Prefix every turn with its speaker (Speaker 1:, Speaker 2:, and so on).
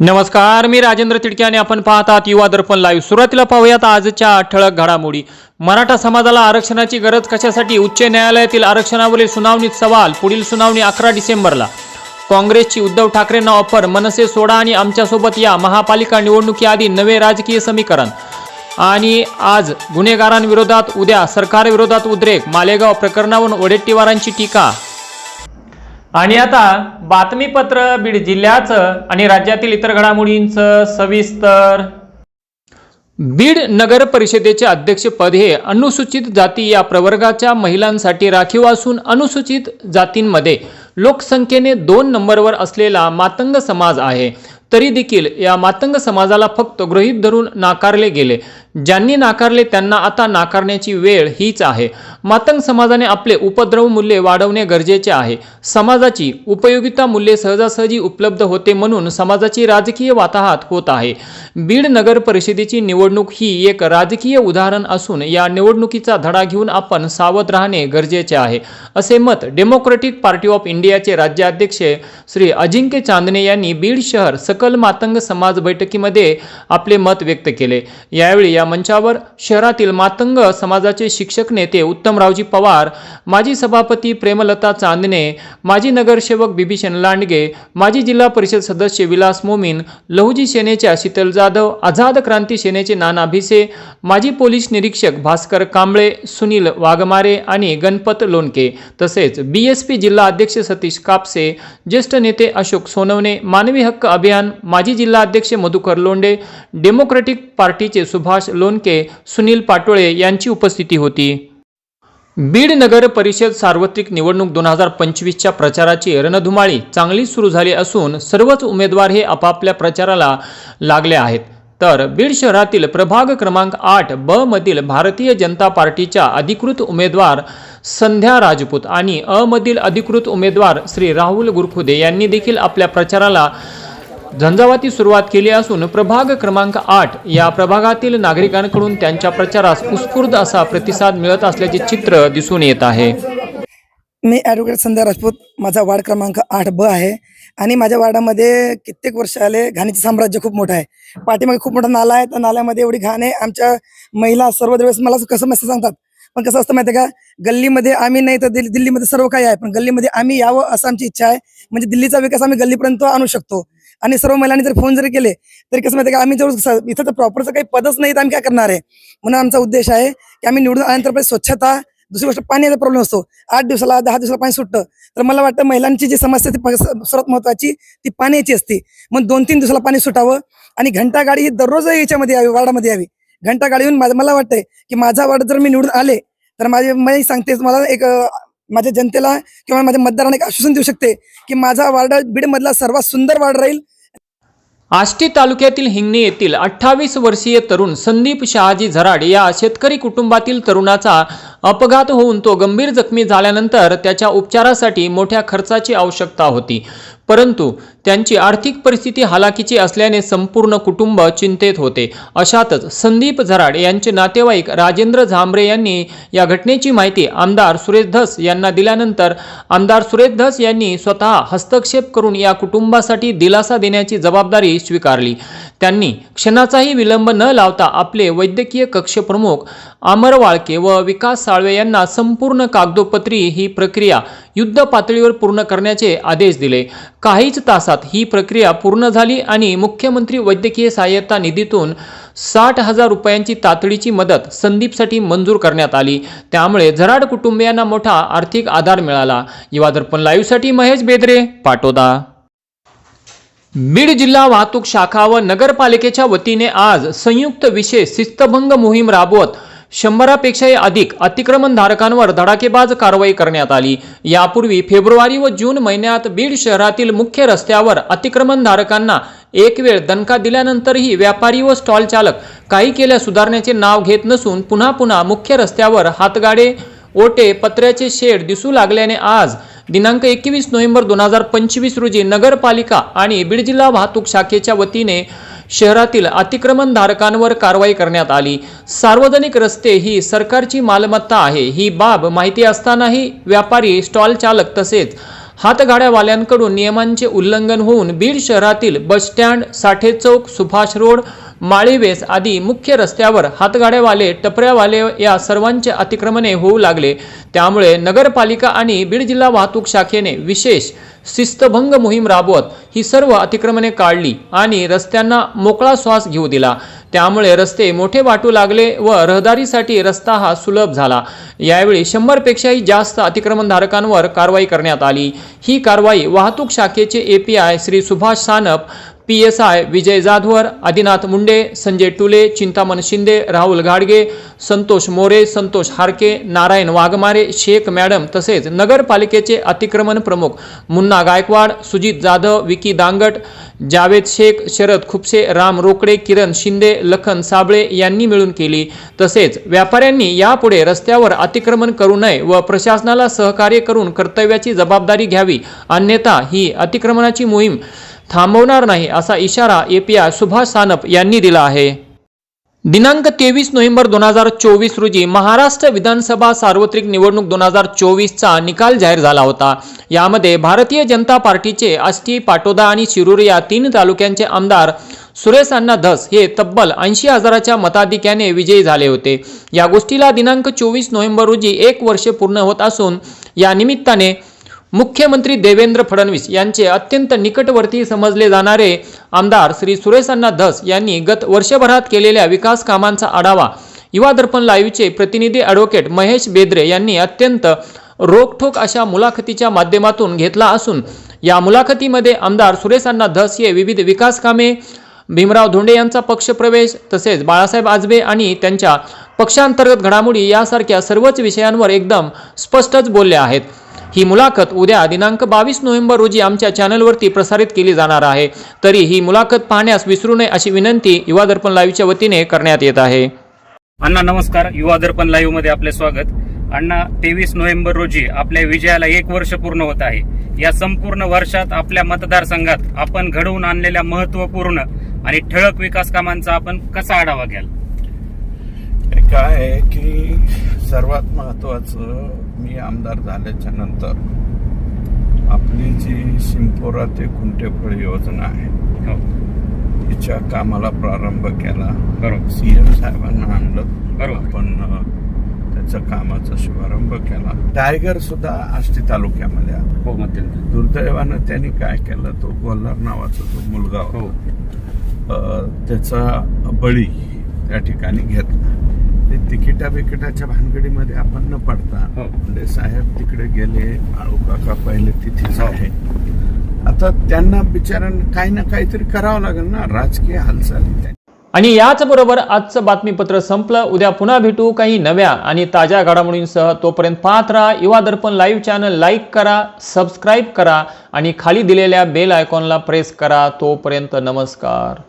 Speaker 1: नमस्कार मी राजेंद्र तिडके आणि आपण पाहतात युवा दर्पण लाईव्ह सुरुवातीला पाहूयात आजच्या ठळक घडामोडी. मराठा समाजाला आरक्षणाची गरज कशासाठी? उच्च न्यायालयातील आरक्षणावरील सुनावणीत सवाल पुढील सुनावणी अकरा डिसेंबरला. काँग्रेसची उद्धव ठाकरेंना ऑफर मनसे सोडा आणि आमच्यासोबत या. महापालिका निवडणुकीआधी नवे राजकीय समीकरण. आणि आज गुन्हेगारांविरोधात उद्या सरकारविरोधात उद्रेक मालेगाव प्रकरणावरून वडेट्टीवारांची टीका. आणि आता बातमीपत्र बीड जिल्ह्याचं आणि राज्यातील इतर घडामोडींचं सविस्तर. बीड नगर परिषदेचे अध्यक्षपद हे अनुसूचित जाती या प्रवर्गाच्या महिलांसाठी राखीव असून अनुसूचित जातींमध्ये लोकसंख्येने दोन नंबरवर असलेला मातंग समाज आहे. तरी देखील या मातंग समाजाला फक्त गृहीत धरून नाकारले गेले. ज्यांनी नाकारले त्यांना आता नाकारण्याची वेळ हीच आहे. मातंग समाजाने आपले उपद्रव मूल्ये वाढवणे गरजेचे आहे. समाजाची उपयोगिता मूल्ये सहजासहजी उपलब्ध होते म्हणून समाजाची राजकीय वाताहत होत आहे. बीड नगर परिषदेची निवडणूक ही एक राजकीय उदाहरण असून या निवडणुकीचा धडा घेऊन आपण सावध राहणे गरजेचे आहे असे मत डेमोक्रेटिक पार्टी ऑफ इंडियाचे राज्याध्यक्ष श्री अजिंक्य चांदणे यांनी बीड शहर सकल मातंग समाज बैठकीमध्ये आपले मत व्यक्त केले. यावेळी या मंचावर शहरातील मातंग समाजाचे शिक्षक नेते उत्तमरावजी पवार माजी सभापती प्रेमलता चांदणे माजी नगरसेवक बिभीषण लांडगे माजी जिल्हा परिषद सदस्य विलास मोमीन लहुजी सेनेच्या शीतल जाधव आझाद क्रांती सेनेचे नाना भिसे माजी पोलीस निरीक्षक भास्कर कांबळे सुनील वाघमारे आणि गणपत लोणके तसेच बी एस पी जिल्हा अध्यक्ष सतीश कापसे ज्येष्ठ नेते अशोक सोनवणे मानवी हक्क अभियान माजी जिल्हा अध्यक्ष मधुकर लोंडे डेमोक्रॅटिक पार्टीचे सुभाष लोणके सुनील पाटोळे यांची उपस्थिती होती. बीड नगर परिषद सार्वत्रिक निवडणूक दोन हजार पंचवीसच्या प्रचाराची रणधुमाळी चांगली सुरू झाली असून सर्वच उमेदवार हे आपापल्या प्रचाराला लागले आहेत. तर बीड शहरातील प्रभाग क्रमांक आठ ब मधील भारतीय जनता पार्टीच्या अधिकृत उमेदवार संध्या राजपूत आणि अमधील अधिकृत उमेदवार श्री राहुल गुरखुदे यांनी देखील आपल्या प्रचाराला झंझावाती सुरुवात केली असून प्रभाग क्रमांक आठ या प्रभागातील नागरिकांकडून त्यांच्या प्रचारास उत्स्फूर्त असा प्रतिसाद मिळत असल्याचे चित्र दिसून येत आहे.
Speaker 2: मी ॲडव्होकेट संध्या राजपूत. माझा वार्ड क्रमांक आठ ब आहे. आणि माझ्या वार्डामध्ये कित्येक वर्ष आले घाणीचं साम्राज्य खूप मोठं आहे. पाठीमागे खूप मोठा नाला आहे. त्या नाल्यामध्ये एवढी घाण आहे. आमच्या महिला सर्व दिवस मला कसं मस्त सांगतात? पण कसं असतं माहिती आहे का? गल्लीमध्ये आम्ही नाही तर दिल्ली दिल्लीमध्ये सर्व काही आहे. पण गल्लीमध्ये आम्ही यावं असं आमची इच्छा आहे. म्हणजे दिल्लीचा विकास आम्ही गल्लीपर्यंत आणू शकतो. आणि सर्व महिलांनी जर फोन जरी केले तरी कसं माहिती का आम्ही जवळ इथं तर प्रॉपरचं काही पदच नाही तर आम्ही काय करणार आहे? म्हणून आमचा उद्देश आहे की आम्ही निवडून आल्यानंतर पहिले स्वच्छता दुसरी गोष्ट पाण्याचा प्रॉब्लेम असतो. आठ दिवसाला दहा दिवसाला पाणी सुटतं. तर मला वाटतं महिलांची जी समस्या ती सर्वात महत्वाची ती पाण्याची असते. मग दोन तीन दिवसाला पाणी सुटावं आणि घंटा गाडी ही दररोज याच्यामध्ये यावी वार्डामध्ये यावी. घंटा गाडी येऊन मला वाटतंय की माझा वार्ड जर मी निवडून आले तर माझे मी सांगते मला एक माझ्या जनतेला किंवा माझ्या मतदारांना एक आश्वासन देऊ शकते की माझा वार्ड बीडमधला सर्वात सुंदर वार्ड राहील.
Speaker 1: आष्टी तालुक्यातील हिंगणे येथील अठ्ठावीस वर्षीय तरुण संदीप शहाजी झराड या शेतकरी कुटुंबातील तरुणाचा अपघात होऊन तो गंभीर जखमी झाल्यानंतर त्याच्या उपचारासाठी मोठ्या खर्चाची आवश्यकता होती. परंतु त्यांची आर्थिक परिस्थिती हालाकीची असल्याने संपूर्ण कुटुंब चिंतेत होते. अशातच संदीप झराड यांचे नातेवाईक राजेंद्र झांबरे यांनी या घटनेची माहिती आमदार सुरेश धस यांना दिल्यानंतर आमदार सुरेश धस यांनी स्वतः हस्तक्षेप करून या कुटुंबासाठी दिलासा देण्याची जबाबदारी स्वीकारली. त्यांनी क्षणाचाही विलंब न लावता आपले वैद्यकीय कक्षप्रमुख अमर वाळके व विकास साळवे यांना संपूर्ण कागदोपत्री ही प्रक्रिया युद्ध पातळीवर पूर्ण करण्याचे आदेश दिले. काहीच तास तासात ही प्रक्रिया पूर्ण झाली आणि मुख्यमंत्री वैद्यकीय सहाय्यता निधीतून साठ हजार रुपयांची तातडीची मदत संदीपसाठी मंजूर करण्यात आली. त्यामुळे झराड कुटुंबियांना मोठा आर्थिक आधार मिळाला. युवा दर्पण लाईव्हसाठी महेश बेदरे पाटोदा. बीड जिल्हा वाहतूक शाखा व नगरपालिकेच्या वतीने आज संयुक्त विशेष शिस्तभंग मोहीम राबवत शंभरापेक्षाही अधिक अतिक्रमणधारकांवर धडाकेबाज कारवाई करण्यात आली. यापूर्वी फेब्रुवारी व जून महिन्यात बीड शहरातील मुख्य रस्त्यावर अतिक्रमणधारकांना एक वेळ दणका दिल्यानंतरही व्यापारी व स्टॉल चालक काही केल्या सुधारण्याचे नाव घेत नसून पुन्हा पुन्हा मुख्य रस्त्यावर हातगाडे ओटे पत्र्याचे शेड दिसू लागल्याने आज दिनांक एकवीस नोव्हेंबर दोन हजार पंचवीस रोजी नगरपालिका आणि बीड जिल्हा वाहतूक शाखेच्या वतीने शहरातील अतिक्रमणधारकांवर कारवाई करण्यात आली. सार्वजनिक रस्ते ही सरकारची मालमत्ता आहे ही बाब माहिती असतानाही व्यापारी स्टॉल चालक तसेच हातगाड्यावाल्यांकडून नियमांचे उल्लंघन होऊन बीड शहरातील bus stand Sathe Chowk Subhash road Malives आदी मुख्य रस्त्यावर हातगाड्यावाले टपऱ्यावाले या सर्वांचे अतिक्रमणे होऊ लागले. त्यामुळे नगरपालिका आणि बीड जिल्हा वाहतूक शाखेने विशेष शिस्तभंग मोहीम राबवत ही सर्व अतिक्रमणे काढली आणि रस्त्यांना मोकळा श्वास घेऊ दिला. त्यामुळे रस्ते मोठे वाटू लागले व रहदारीसाठी रस्ता हा सुलभ झाला. यावेळी शंभरपेक्षाही जास्त अतिक्रमणधारकांवर कारवाई करण्यात आली. ही कारवाई वाहतूक शाखेचे API Shri Subhash Sanap P S I Vijay Jadhavar Adinath Munde Sanjay Tule Chintaman Shinde Rahul Gadge Santosh More Santosh Harke Narayan Waghmare Shaikh madam तसेच नगरपालिकेचे अतिक्रमण प्रमुख मुन्ना गायकवाड सुजित जाधव विकी दांगट जावेद शेख शरद खुपसे राम रोकडे किरण शिंदे लखन साबळे यांनी मिळून केली. तसेच व्यापाऱ्यांनी यापुढे रस्त्यावर अतिक्रमण करू नये व प्रशासनाला सहकार्य करून कर्तव्याची जबाबदारी घ्यावी. अन्यथा ही अतिक्रमणाची मोहीम थांबवणार नाही असा इशारा एपीआय सुभाष सानप यांनी दिला आहे. दिनांक तेवीस नोव्हेंबर दोन हजार चोवीस रोजी महाराष्ट्र विधानसभा सार्वत्रिक निवडणूक दोन हजार चोवीसचा निकाल जाहीर झाला होता. यामध्ये भारतीय जनता पार्टीचे आष्टी पाटोदा आणि शिरूर या तीन तालुक्यांचे आमदार सुरेश अण्णा धस हे तब्बल ऐंशी हजाराच्या मताधिक्याने विजयी झाले होते. या गोष्टीला दिनांक चोवीस नोव्हेंबर रोजी एक वर्ष पूर्ण होत असून या निमित्ताने मुख्यमंत्री देवेंद्र फडणवीस यांचे अत्यंत निकटवर्ती समजले जाणारे आमदार श्री सुरेश धस यांनी गत वर्षभरात केलेल्या विकास कामांचा आढावा युवा दर्पण लाईव्हचे प्रतिनिधी ॲडव्होकेट महेश बेद्रे यांनी अत्यंत रोखठोक अशा मुलाखतीच्या माध्यमातून घेतला असून या मुलाखतीमध्ये आमदार सुरेश अण्णा धस हे विविध विकास कामे भीमराव धोंडे यांचा पक्षप्रवेश तसेच बाळासाहेब आजबे आणि त्यांच्या पक्षांतर्गत घडामोडी यासारख्या सर्वच विषयांवर एकदम स्पष्टच बोलले आहेत. ही मुलाखत उद्या दिनांक बावीस नोव्हेंबर रोजी आमच्या चॅनलवरती प्रसारित केली जाणार आहे. तरी ही मुलाखत पाहण्यास विसरू नये अशी विनंती युवा दर्पण लाईव्हच्या वतीने करण्यात येत आहे.
Speaker 3: अण्णा नमस्कार. युवा दर्पण लाईव्हमध्ये आपले स्वागत. अण्णा तेवीस नोव्हेंबर रोजी आपल्या विजयाला एक वर्ष पूर्ण होत आहे. या संपूर्ण वर्षात आपल्या मतदारसंघात आपण घडवून आणलेल्या महत्त्वपूर्ण आणि ठळक विकास कामांचा आपण कसा आढावा घ्याल?
Speaker 4: काय आहे की सर्वात महत्वाचं मी आमदार झाल्याच्यानंतर आपली जी शिंपोरा ते कुंटेफळ योजना आहे
Speaker 3: हो
Speaker 4: तिच्या कामाला प्रारंभ केला.
Speaker 3: बरोबर.
Speaker 4: सीएम साहेबांना आणलं.
Speaker 3: बरोबर.
Speaker 4: आपण अ, त्याच्या कामाचा शुभारंभ केला. टायगर सुद्धा आष्टी तालुक्यामध्ये आला.
Speaker 3: हो
Speaker 4: दुर्दैवानं त्यांनी काय केलं तो गोल्हार नावाचा जो मुलगा
Speaker 3: हो.
Speaker 4: त्याचा बळी त्या ठिकाणी घेतला. तिकिटा बिकिटाच्या भानगडीमध्ये आपण न पडता
Speaker 3: हो.
Speaker 4: म्हणजे साहेब तिकडे गेले काका पहिले तिथेच
Speaker 3: हो.
Speaker 4: आहे. आता त्यांना बिचारांना काही ना काहीतरी करावं लागेल ना राजकीय हालचाली
Speaker 1: आणि याचबरोबर आजचं बातमीपत्र संपलं. उद्या पुन्हा भेटू काही नव्या आणि ताज्या घडामोडींसह. तोपर्यंत पाहत राहा Yuva Darpan live channel like करा सबस्क्राईब करा आणि खाली दिलेल्या बेल आयकॉनला प्रेस करा. तोपर्यंत नमस्कार.